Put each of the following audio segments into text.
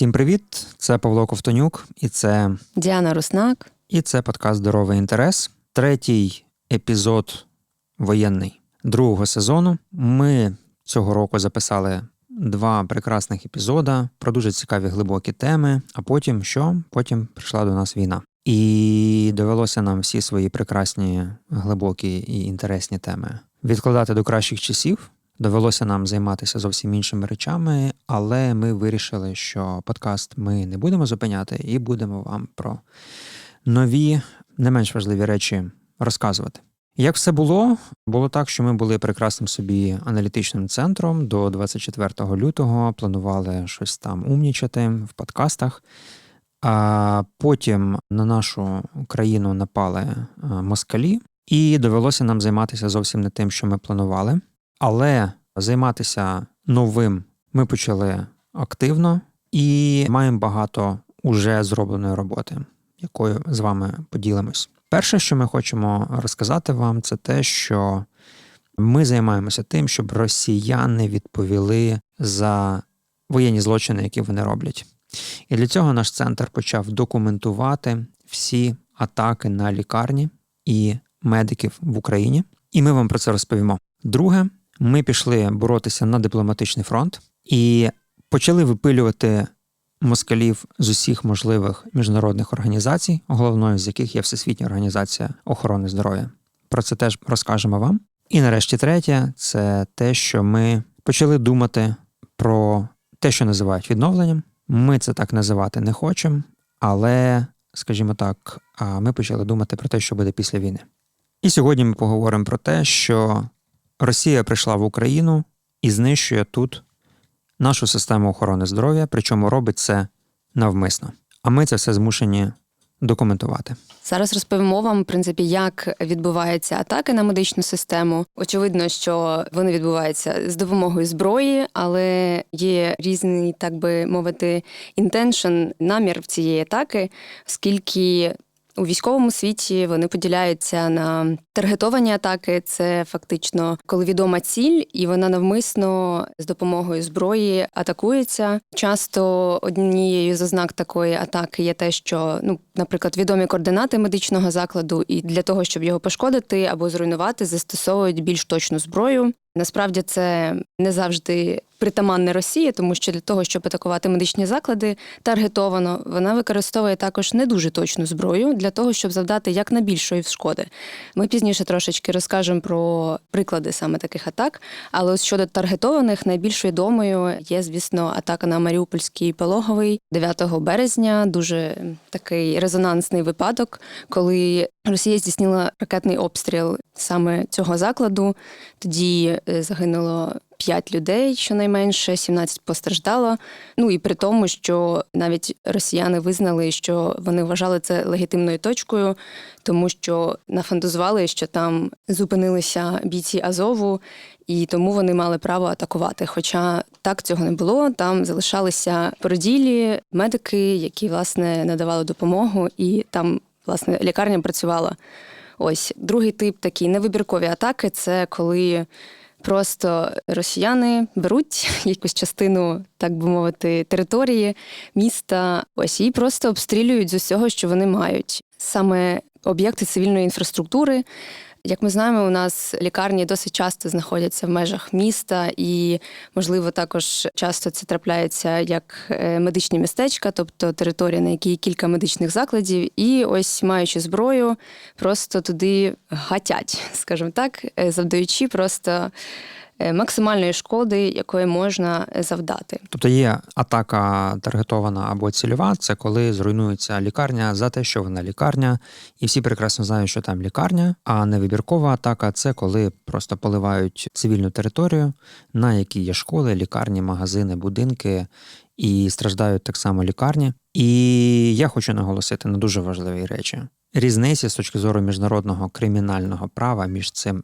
Всім привіт! Це Павло Ковтонюк, і це, Діана Руснак. і це подкаст Здоровий інтерес. Третій епізод воєнний другого сезону. Ми цього року записали два прекрасних епізода про дуже цікаві глибокі теми. А потім що? Потім прийшла до нас війна. І довелося нам всі свої прекрасні, глибокі і інтересні теми відкладати до кращих часів. Довелося нам займатися зовсім іншими речами, але ми вирішили, що подкаст ми не будемо зупиняти і будемо вам про нові, не менш важливі речі розказувати. Як все було, було так, що ми були прекрасним собі аналітичним центром до 24 лютого, планували щось там умнічати в подкастах. А потім на нашу країну напали москалі, і довелося нам займатися зовсім не тим, що ми планували. Але займатися новим ми почали активно і маємо багато уже зробленої роботи, якою з вами поділимось. Перше, що ми хочемо розказати вам, це те, що ми займаємося тим, щоб росіяни відповіли за воєнні злочини, які вони роблять. І для цього наш центр почав документувати всі атаки на лікарні і медиків в Україні. І ми вам про це розповімо. Друге, ми пішли боротися на дипломатичний фронт і почали випилювати москалів з усіх можливих міжнародних організацій, головною з яких є Всесвітня організація охорони здоров'я. Про це теж розкажемо вам. І нарешті третє це те, що ми почали думати про те, що називають відновленням. Ми це так називати не хочемо, але, скажімо так, ми почали думати про те, що буде після війни. І сьогодні ми поговоримо про те, що Росія прийшла в Україну і знищує тут нашу систему охорони здоров'я, причому робить це навмисно. А ми це все змушені документувати. Зараз розповімо вам, в принципі, як відбуваються атаки на медичну систему. Очевидно, що вони відбуваються з допомогою зброї, але є різний, так би мовити, інтеншн, намір в цієї атаки, оскільки. У військовому світі вони поділяються на таргетовані атаки. Це фактично коли відома ціль, і вона навмисно з допомогою зброї атакується. Часто однією з ознак такої атаки є те, що ну, наприклад, відомі координати медичного закладу, і для того, щоб його пошкодити або зруйнувати, застосовують більш точну зброю. Насправді це не завжди притаманне Росії, тому що для того, щоб атакувати медичні заклади таргетовано, вона використовує також не дуже точну зброю для того, щоб завдати якнайбільшої шкоди. Ми пізніше трошечки розкажемо про приклади саме таких атак. Але ось щодо таргетованих, найбільш відомою є, звісно, атака на Маріупольський пологовий 9 березня. Дуже такий резонансний випадок, коли Росія здійснила ракетний обстріл саме цього закладу. Тоді е, загинуло. П'ять людей, щонайменше, 17 постраждало. Ну і при тому, що навіть росіяни визнали, що вони вважали це легітимною точкою, тому що нафантазували, що там зупинилися бійці Азову, і тому вони мали право атакувати. Хоча так цього не було. Там залишалися породілі, медики, які власне надавали допомогу, і там власне лікарня працювала. Ось другий тип такі невибіркові атаки це коли. Просто росіяни беруть якусь частину, так би мовити, території міста, ось і просто обстрілюють з усього, що вони мають. Саме об'єкти цивільної інфраструктури. Як ми знаємо, у нас лікарні досить часто знаходяться в межах міста, і, можливо, також часто це трапляється як е, медичні містечка, тобто територія, на якій кілька медичних закладів, і ось маючи зброю, просто туди гатять, скажімо так, е, завдаючи просто максимальної шкоди, якої можна завдати. Тобто є атака таргетована або цільова, це коли зруйнується лікарня за те, що вона лікарня, і всі прекрасно знають, що там лікарня. А невибіркова атака це коли просто поливають цивільну територію, на якій є школи, лікарні, магазини, будинки. І страждають так само лікарні. І я хочу наголосити на дуже важливі речі. Різниці з точки зору міжнародного кримінального права між цими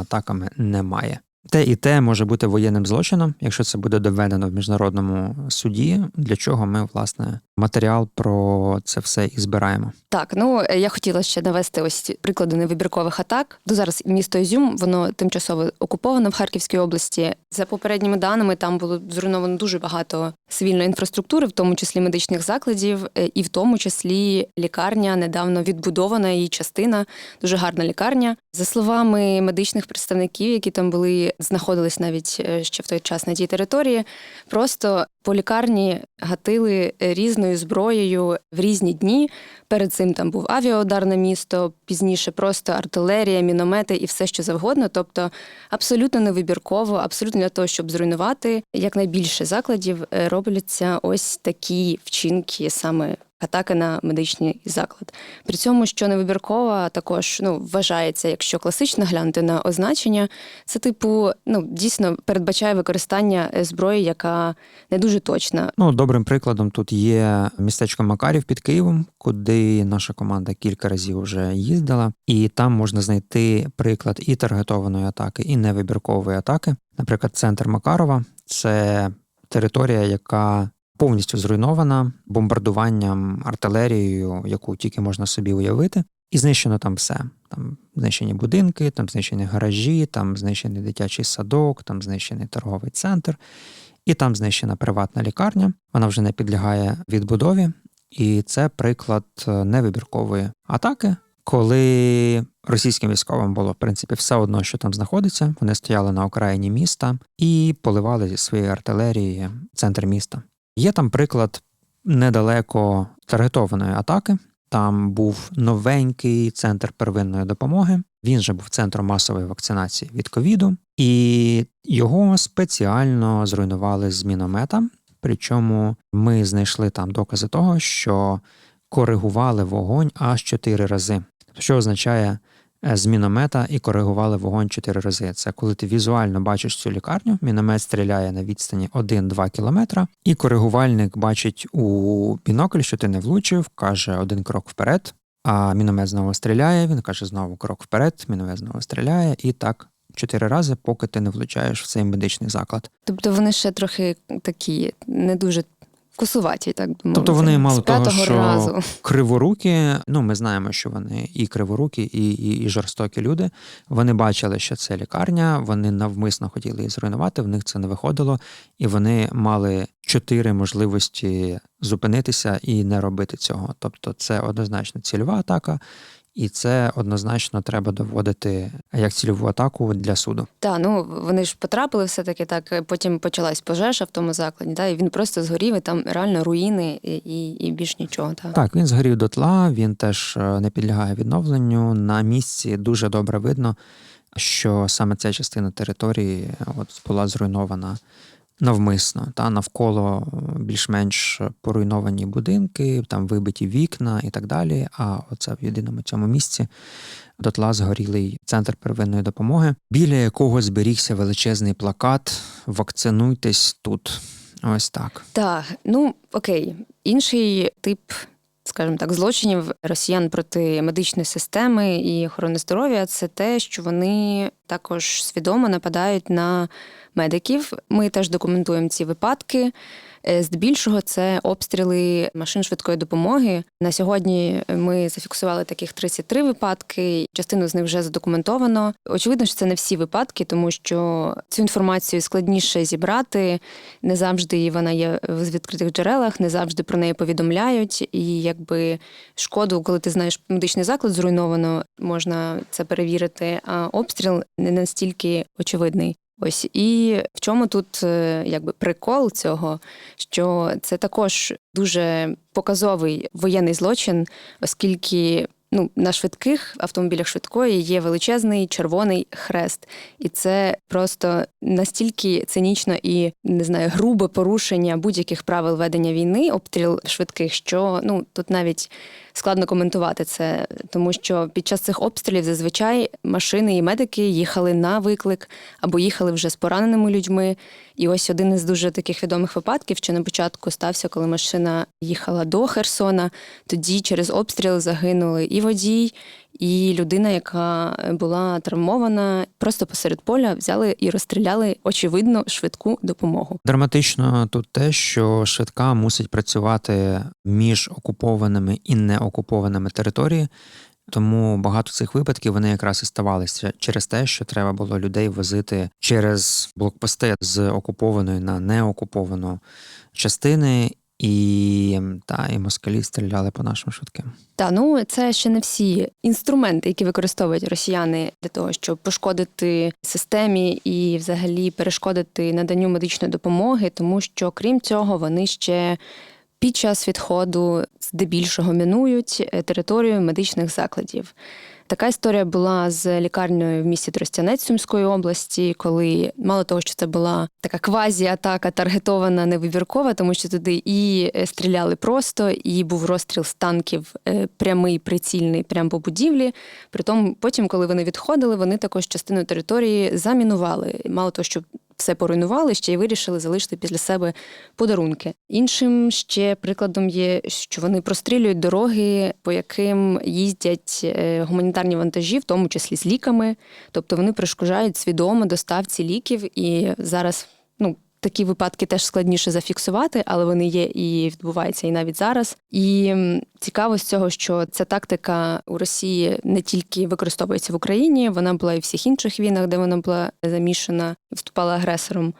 атаками немає. Те і те може бути воєнним злочином, якщо це буде доведено в міжнародному суді, для чого ми власне матеріал про це все і збираємо. Так, ну е, я хотіла ще навести ось приклади невибіркових атак. До зараз місто Ізюм, воно тимчасово окуповано в Харківській області. За попередніми даними, там було зруйновано дуже багато цивільної інфраструктури, в тому числі медичних закладів, е, і в тому числі лікарня недавно відбудована її частина, дуже гарна лікарня. За словами медичних представників, які там були, знаходились навіть е, ще в той час на тій території, просто по лікарні гатили е, різною зброєю в різні дні. Перед цим там був авіаудар на місто, пізніше просто артилерія, міномети і все, що завгодно. Тобто абсолютно невибірково, абсолютно для того, щоб зруйнувати якнайбільше закладів, е, робляться ось такі вчинки, саме атаки на медичний заклад. При цьому, що невибіркова, також ну вважається, якщо класично глянути на означення, це типу ну дійсно передбачає використання е, зброї, яка не дуже точна. Ну, добрим прикладом тут є містечко Макарів під Києвом, куди наша команда кілька разів вже їздила, і там можна знайти приклад і таргетованої атаки, і невибіркової атаки. Наприклад, центр Макарова це територія, яка повністю зруйнована бомбардуванням артилерією, яку тільки можна собі уявити. І знищено там все. Там знищені будинки, там знищені гаражі, там знищений дитячий садок, там знищений торговий центр, і там знищена приватна лікарня. Вона вже не підлягає відбудові. І це приклад е, невибіркової атаки, коли російським військовим було в принципі все одно, що там знаходиться. Вони стояли на окраїні міста і поливали зі своєї артилерії центр міста. Є там приклад недалеко таргетованої атаки. Там був новенький центр первинної допомоги. Він же був центром масової вакцинації від ковіду, і його спеціально зруйнували з міномета. Причому ми знайшли там докази того, що коригували вогонь аж чотири рази. Що означає з міномета і коригували вогонь чотири рази. Це коли ти візуально бачиш цю лікарню, міномет стріляє на відстані 1-2 кілометра, і коригувальник бачить у бінокль, що ти не влучив, каже один крок вперед. А міномет знову стріляє, він каже знову крок вперед, міномет знову стріляє, і так чотири рази, поки ти не влучаєш в цей медичний заклад. Тобто вони ще трохи такі не дуже кусуваті, так би мовити. Тобто вони мало з того, що разу. криворукі, ну ми знаємо, що вони і криворукі, і, і, і жорстокі люди. Вони бачили, що це лікарня, вони навмисно хотіли її зруйнувати, в них це не виходило, і вони мали чотири можливості зупинитися і не робити цього. Тобто, це однозначно цільова атака. І це однозначно треба доводити як цільову атаку для суду. Так, ну вони ж потрапили все-таки так. Потім почалась пожежа в тому закладі, да, і він просто згорів, і там реально руїни і, і, і більш нічого. Так. Так, він згорів дотла, він теж е, не підлягає відновленню. На місці дуже добре видно, що саме ця частина території от була зруйнована навмисно. Та навколо більш-менш поруйновані будинки, там вибиті вікна і так далі. А оце в єдиному цьому місці дотла згорілий центр первинної допомоги, біля якого зберігся величезний плакат Вакцинуйтесь тут. Ось так. Так, ну окей. Інший тип, скажімо так, злочинів росіян проти медичної системи і охорони здоров'я це те, що вони також свідомо нападають на медиків. Ми теж документуємо ці випадки. Е, Здебільшого це обстріли машин швидкої допомоги. На сьогодні ми зафіксували таких 33 випадки. Частину з них вже задокументовано. Очевидно, що це не всі випадки, тому що цю інформацію складніше зібрати. Не завжди вона є в відкритих джерелах, не завжди про неї повідомляють. І якби шкоду, коли ти знаєш медичний заклад зруйновано, можна це перевірити. А обстріл не настільки очевидний. Ось і в чому тут е, якби прикол цього, що це також дуже показовий воєнний злочин, оскільки ну на швидких автомобілях швидкої є величезний червоний хрест, і це просто настільки цинічно і не знаю, грубе порушення будь-яких правил ведення війни, обстріл швидких, що ну тут навіть складно коментувати це, тому що під час цих обстрілів зазвичай машини і медики їхали на виклик або їхали вже з пораненими людьми. І ось один із дуже таких відомих випадків, що на початку стався, коли машина їхала до Херсона. Тоді через обстріл загинули і водій і людина, яка була травмована, просто посеред поля взяли і розстріляли очевидно швидку допомогу. Драматично тут те, що швидка мусить працювати між окупованими і неокупованими територіями. Тому багато цих випадків вони якраз і ставалися через те, що треба було людей возити через блокпости з окупованої на неокуповану частини, і та і москалі стріляли по нашим швидким. Та ну це ще не всі інструменти, які використовують росіяни для того, щоб пошкодити системі і взагалі перешкодити наданню медичної допомоги, тому що крім цього вони ще. Під час відходу здебільшого мінують е, територію медичних закладів. Така історія була з лікарнею в місті Тростянець Сумської області, коли мало того, що це була така квазі-атака таргетована, невибіркова, тому що туди і е, стріляли просто, і був розстріл з танків е, прямий, прицільний, прямо по будівлі. Притом, потім, коли вони відходили, вони також частину території замінували. Мало того, що все поруйнували, ще й вирішили залишити після себе подарунки. Іншим ще прикладом є, що вони прострілюють дороги, по яким їздять е, гуманітарні вантажі, в тому числі з ліками. Тобто вони перешкоджають свідомо доставці ліків. І зараз ну. Такі випадки теж складніше зафіксувати, але вони є і відбуваються і навіть зараз. І цікаво з цього, що ця тактика у Росії не тільки використовується в Україні, вона була і в всіх інших війнах, де вона була замішана, вступала агресором.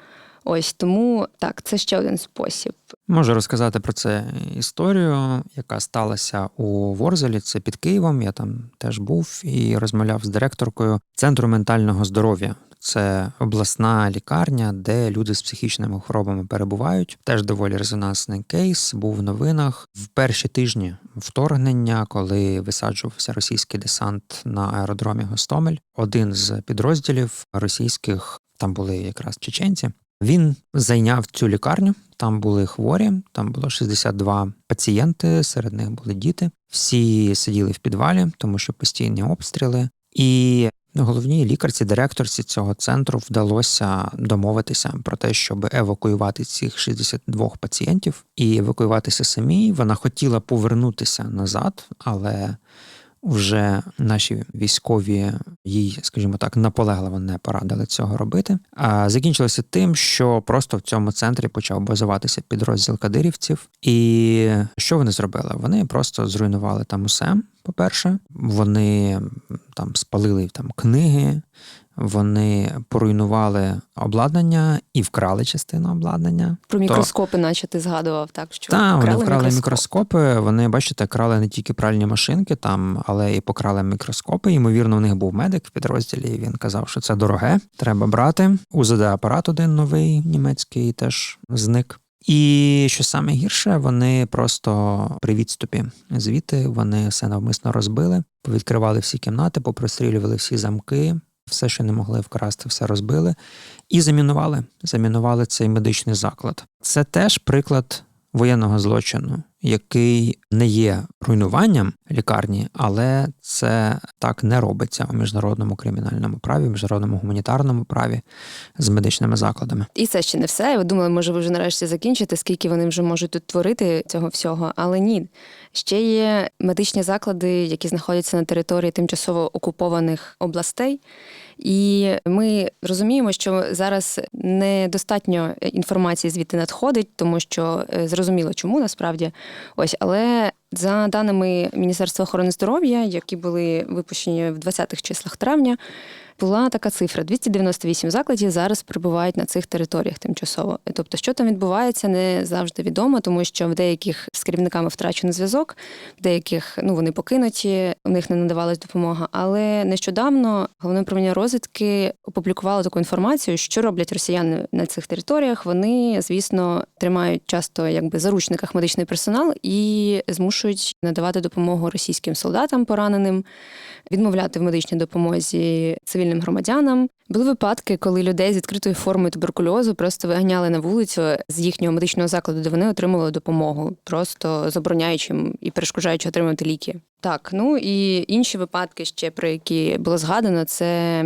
Ось тому так, це ще один спосіб. Можу розказати про це історію, яка сталася у Ворзелі. Це під Києвом. Я там теж був і розмовляв з директоркою центру ментального здоров'я. Це обласна лікарня, де люди з психічними хворобами перебувають. Теж доволі резонансний кейс. Був в новинах в перші тижні вторгнення, коли висаджувався російський десант на аеродромі Гостомель. Один з підрозділів російських там були якраз чеченці. Він зайняв цю лікарню. Там були хворі, там було 62 пацієнти, серед них були діти. Всі сиділи в підвалі, тому що постійні обстріли. І головній лікарці, директорці цього центру вдалося домовитися про те, щоб евакуювати цих 62 пацієнтів і евакуюватися самі. Вона хотіла повернутися назад, але вже наші військові їй, скажімо так, наполегливо не порадили цього робити. А закінчилося тим, що просто в цьому центрі почав базуватися підрозділ кадирівців. І що вони зробили? Вони просто зруйнували там усе. По-перше, вони там спалили там книги, вони поруйнували обладнання і вкрали частину обладнання. Про мікроскопи, наче ти згадував, так що Так, вони вкрали мікроскоп. мікроскопи. Вони, бачите, крали не тільки пральні машинки там, але і покрали мікроскопи. Ймовірно, у них був медик в підрозділі. і Він казав, що це дороге, треба брати. УЗД апарат один новий німецький теж зник. І що саме гірше, вони просто при відступі звідти вони все навмисно розбили, повідкривали всі кімнати, попрострілювали всі замки, все, що не могли вкрасти, все розбили і замінували. Замінували цей медичний заклад. Це теж приклад воєнного злочину, який не є руйнуванням лікарні, але це так не робиться у міжнародному кримінальному праві, міжнародному гуманітарному праві з медичними закладами. І це ще не все. Ви думали, може, ви вже нарешті закінчите, скільки вони вже можуть тут творити цього всього, але ні. Ще є медичні заклади, які знаходяться на території тимчасово окупованих областей. І ми розуміємо, що зараз недостатньо інформації звідти надходить, тому що е, зрозуміло, чому насправді ось, але за даними Міністерства охорони здоров'я, які були випущені в 20-х числах травня, була така цифра: 298 закладів зараз перебувають на цих територіях тимчасово. Тобто, що там відбувається, не завжди відомо, тому що в деяких з керівниками втрачений зв'язок, в деяких ну вони покинуті, у них не надавалась допомога. Але нещодавно головне управління розвідки опублікувало таку інформацію, що роблять росіяни на цих територіях. Вони, звісно, тримають часто якби заручниках медичний персонал і змушують надавати допомогу російським солдатам пораненим, відмовляти в медичній допомозі цивільним громадянам. Були випадки, коли людей з відкритою формою туберкульозу просто виганяли на вулицю з їхнього медичного закладу, де вони отримували допомогу, просто забороняючи і перешкоджаючи отримати ліки. Так, ну і інші випадки ще про які було згадано, це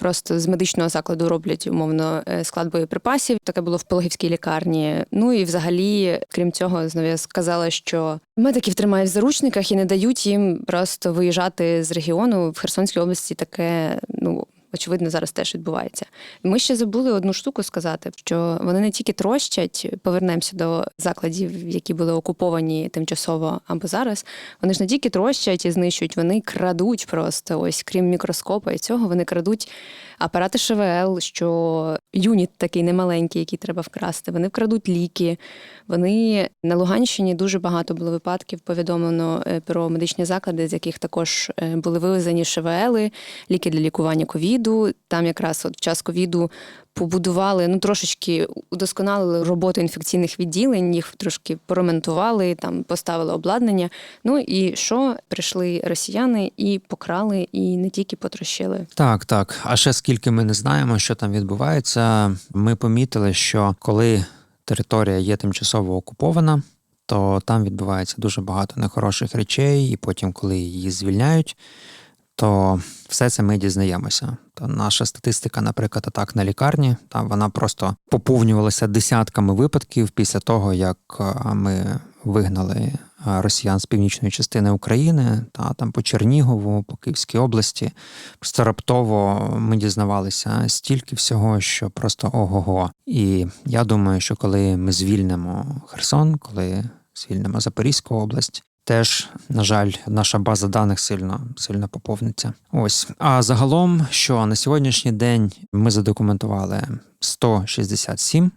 просто з медичного закладу роблять умовно е, склад боєприпасів. Таке було в Пологівській лікарні. Ну і взагалі, крім цього, знову я сказала, що медиків тримають в заручниках і не дають їм просто виїжджати з регіону в Херсонській області. Таке ну. Очевидно, зараз теж відбувається. Ми ще забули одну штуку сказати, що вони не тільки трощать, повернемося до закладів, які були окуповані тимчасово або зараз. Вони ж не тільки трощать і знищують, вони крадуть просто. Ось крім мікроскопа і цього, вони крадуть апарати ШВЛ, що юніт такий немаленький, який треба вкрасти. Вони вкрадуть ліки. Вони на Луганщині дуже багато було випадків. Повідомлено е, про медичні заклади, з яких також е, були вивезені ШВЛи, ліки для лікування ковіду. Там якраз от в час ковіду побудували, ну трошечки удосконалили роботу інфекційних відділень, їх трошки поремонтували, там поставили обладнання. Ну і що прийшли росіяни і покрали, і не тільки потрощили. Так, так. А ще скільки ми не знаємо, що там відбувається, ми помітили, що коли територія є тимчасово окупована, то там відбувається дуже багато нехороших речей, і потім, коли її звільняють, то все це ми дізнаємося. То наша статистика, наприклад, атак на лікарні, там вона просто поповнювалася десятками випадків після того, як е, ми вигнали е, росіян з північної частини України, та там по Чернігову, по Київській області. Просто раптово ми дізнавалися стільки всього, що просто ого-го. І я думаю, що коли ми звільнимо Херсон, коли звільнимо Запорізьку область. Теж, на жаль, наша база даних сильно сильно поповниться. Ось. А загалом, що на сьогоднішній день ми задокументували 167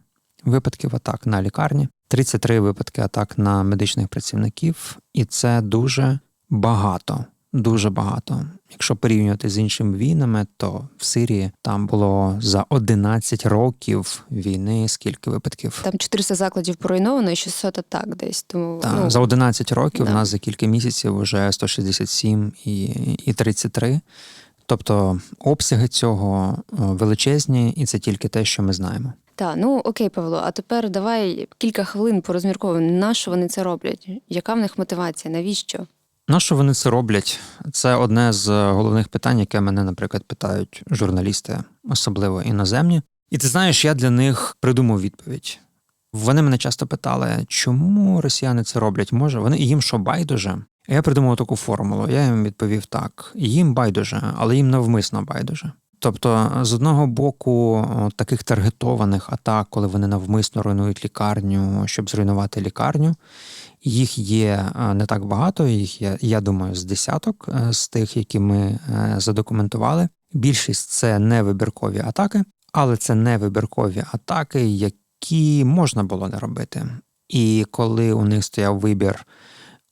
випадків атак на лікарні, 33 випадки атак на медичних працівників, і це дуже багато. Дуже багато. Якщо порівнювати з іншими війнами, то в Сирії там було за 11 років війни скільки випадків? Там 400 закладів поруйновано і 600 атак десь. Тому Та, ну, за 11 років да. в нас за кілька місяців вже 167 і, і 33. Тобто обсяги цього е, величезні, і це тільки те, що ми знаємо. Та, ну окей, Павло, а тепер давай кілька хвилин порозмірковуємо, на що вони це роблять? Яка в них мотивація? Навіщо? На що вони це роблять? Це одне з головних питань, яке мене, наприклад, питають журналісти, особливо іноземні. І ти знаєш, я для них придумав відповідь. Вони мене часто питали, чому росіяни це роблять? Може, вони їм що байдуже? Я придумав таку формулу. Я їм відповів так: їм байдуже, але їм навмисно байдуже. Тобто, з одного боку, таких таргетованих атак, коли вони навмисно руйнують лікарню, щоб зруйнувати лікарню, їх є не так багато. Їх є, я думаю, з десяток е, з тих, які ми е, задокументували. Більшість це невибіркові атаки, але це невибіркові атаки, які можна було не робити. І коли у них стояв вибір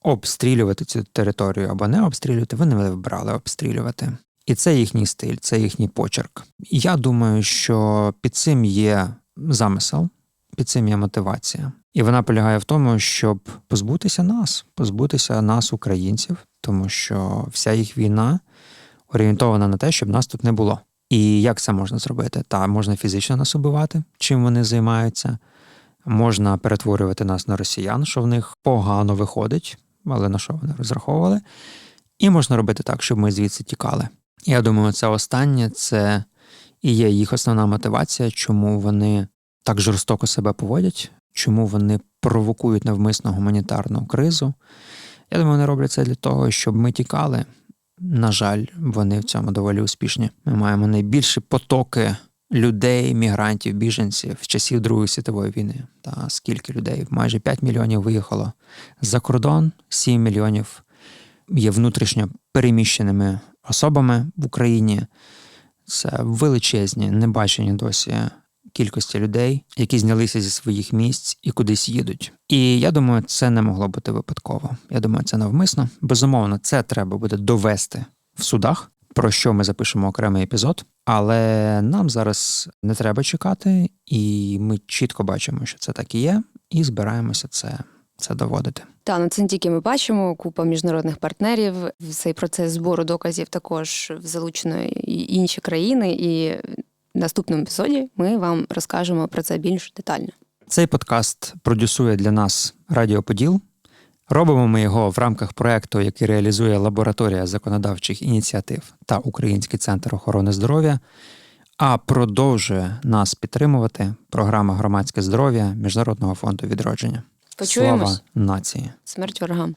обстрілювати цю територію або не обстрілювати, вони вибрали обстрілювати. І це їхній стиль, це їхній почерк. Я думаю, що під цим є замисел, під цим є мотивація. І вона полягає в тому, щоб позбутися нас, позбутися нас, українців, тому що вся їх війна орієнтована на те, щоб нас тут не було. І як це можна зробити? Та можна фізично нас убивати, чим вони займаються. Можна перетворювати нас на росіян, що в них погано виходить, але на що вони розраховували. І можна робити так, щоб ми звідси тікали. Я думаю, це останнє це і є їх основна мотивація, чому вони так жорстоко себе поводять, чому вони провокують навмисно гуманітарну кризу. Я думаю, вони роблять це для того, щоб ми тікали. На жаль, вони в цьому доволі успішні. Ми маємо найбільші потоки людей, мігрантів, біженців з часів Другої світової війни. Та скільки людей? Майже 5 мільйонів виїхало за кордон, 7 мільйонів є внутрішньо переміщеними особами в Україні. Це величезні, небачені досі кількості людей, які знялися зі своїх місць і кудись їдуть. І я думаю, це не могло бути випадково. Я думаю, це навмисно. Безумовно, це треба буде довести в судах, про що ми запишемо окремий епізод. Але нам зараз не треба чекати, і ми чітко бачимо, що це так і є, і збираємося це, це доводити. Та ну це не тільки ми бачимо купа міжнародних партнерів. Цей процес збору доказів також залучено і інші країни. І наступному епізоді ми вам розкажемо про це більш детально. Цей подкаст продюсує для нас Радіо Поділ. Робимо ми його в рамках проекту, який реалізує лабораторія законодавчих ініціатив та Український центр охорони здоров'я. А продовжує нас підтримувати програма Громадське здоров'я Міжнародного фонду відродження. Почуємось. Слава нації! Смерть ворогам.